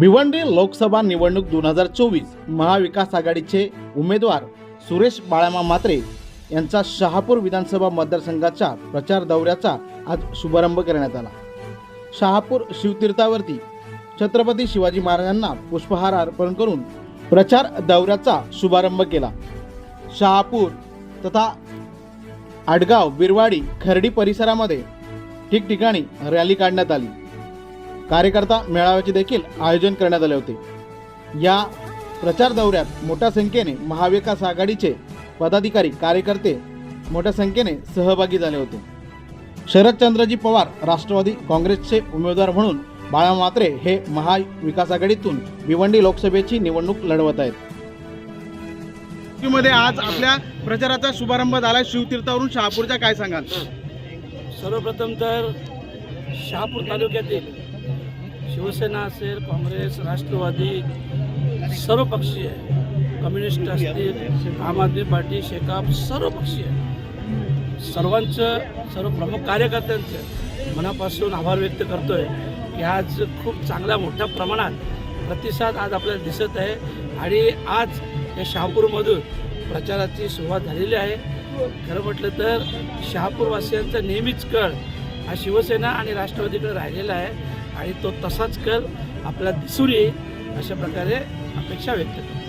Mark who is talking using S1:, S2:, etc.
S1: भिवंडी लोकसभा निवडणूक दोन हजार चोवीस महाविकास आघाडीचे उमेदवार सुरेश बाळामा मात्रे यांचा शहापूर विधानसभा मतदारसंघाच्या प्रचार दौऱ्याचा आज शुभारंभ करण्यात आला. शहापूर शिवतीर्थावरती छत्रपती शिवाजी महाराजांना पुष्पहार अर्पण करून प्रचार दौऱ्याचा शुभारंभ केला. शहापूर तथा आडगाव बिरवाडी खर्डी परिसरामध्ये ठिकठिकाणी रॅली काढण्यात आली. कार्यकर्ता मेळाव्याचे देखील आयोजन करण्यात आले होते. या प्रचार दौऱ्यात मोठ्या संख्येने महाविकास आघाडीचे पदाधिकारी कार्यकर्ते मोठ्या संख्येने सहभागी झाले होते. शरदचंद्रजी पवार राष्ट्रवादी काँग्रेसचे उमेदवार म्हणून बाळा मात्रे हे महाविकास आघाडीतून भिवंडी लोकसभेची निवडणूक लढवत आहेत. मध्ये आज आपल्या प्रचाराचा शुभारंभ झाला शिवतीर्थावरून शहापूरच्या काय सांगाल?
S2: सर्वप्रथम तर शहापूर तालुक्यातील शिवसेना असेल काँग्रेस राष्ट्रवादी सर्व पक्षीय कम्युनिस्ट असतील आम आदमी पार्टी शेकाप सर्व पक्षीय सर्वांचं सर्व प्रमुख कार्यकर्त्यांचं मनापासून आभार व्यक्त करतोय की आज खूप चांगल्या मोठ्या प्रमाणात प्रतिसाद आज आपल्याला दिसत आहे. आणि आज या शहापूरमधून प्रचाराची सुरुवात झालेली आहे. खरं म्हटलं तर शहापूरवासियांचा नेहमीच कळ हा शिवसेना आणि राष्ट्रवादीकडे राहिलेला आहे. आणि तो तसाच कल आपला दिसून येईल अशा प्रकारे अपेक्षा व्यक्त करतो.